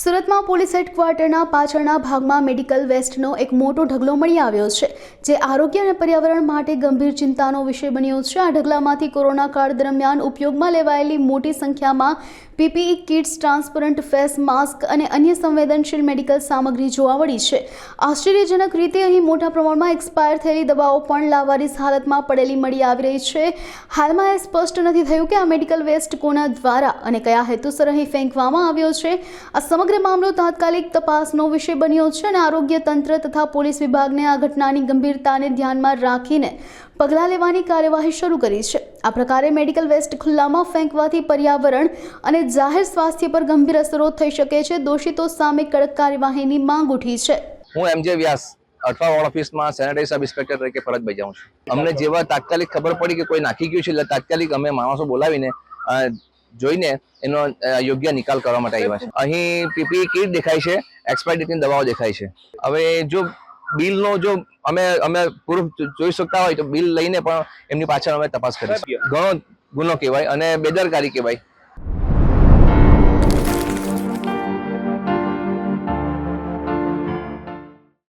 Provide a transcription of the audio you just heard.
સુરતમાં પોલીસ હેડક્વાર્ટરના પાછળના ભાગમાં મેડિકલ વેસ્ટનો એક મોટો ઢગલો મળી આવ્યો છે, જે આરોગ્ય અને પર્યાવરણ માટે ગંભીર ચિંતાનો વિષય બન્યો છે. આ ઢગલામાંથી કોરોના કાળ દરમિયાન ઉપયોગમાં લેવાયેલી મોટી સંખ્યામાં PPE kits, transparent face mask અને અન્ય સંવેદનશીલ મેડિકલ સામગ્રી જોવા મળી છે. આશ્ચર્યજનક રીતે અહીં મોટા પ્રમાણમાં એક્સપાયર થયેલી દવાઓ પણ લાવારીસ હાલતમાં પડેલી મળી આવી રહી છે. હાલમાં એ સ્પષ્ટ નથી થયું કે આ મેડિકલ વેસ્ટ કોના દ્વારા અને કયા હેતુસર અહીં ફેંકવામાં આવ્યો છે. આ સમગ્ર મામલો તાત્કાલિક તપાસનો વિષય બન્યો છે અને આરોગ્ય તંત્ર તથા પોલીસ વિભાગને આ ઘટનાની ગંભીરતાને ધ્યાનમાં રાખીને પગલાં લેવાની કાર્યવાહી શરૂ કરી છે. આ પ્રકારે મેડિકલ વેસ્ટ ખુલ્લામાં ફેંકવાથી પર્યાવરણ અને જાહેર સ્વાસ્થ્ય પર ગંભીર અસરો થઈ શકે છે. દોષિતો સામે કડક કાર્યવાહીની માંગ ઉઠી છે. હું એમ જે વ્યાસ અઠવા ઓફિસમાં સેનેટરી સબ ઇન્સ્પેક્ટર તરીકે ફરજ બજાવું છું. અમને જેવા તાત્કાલિક ખબર પડી કે કોઈ નાખી ગયું છે, એટલે તાત્કાલિક અમે માણસો બોલાવીને જોઈને એનો યોગ્ય નિકાલ કરવા માટે આવ્યા છે. અહીં પીપી કીટ દેખાય છે એક્સપાયર ડેટની દવાઓ દેખાય છે. હવે જો બિલનો જો અમે અમે પ્રૂફ જોઈ શકતા હોય તો બિલ લઈને પણ એમની પાછળ અમે તપાસ કરીશું. ઘણો ગુનો કહેવાય અને બેદરકારી કહેવાય.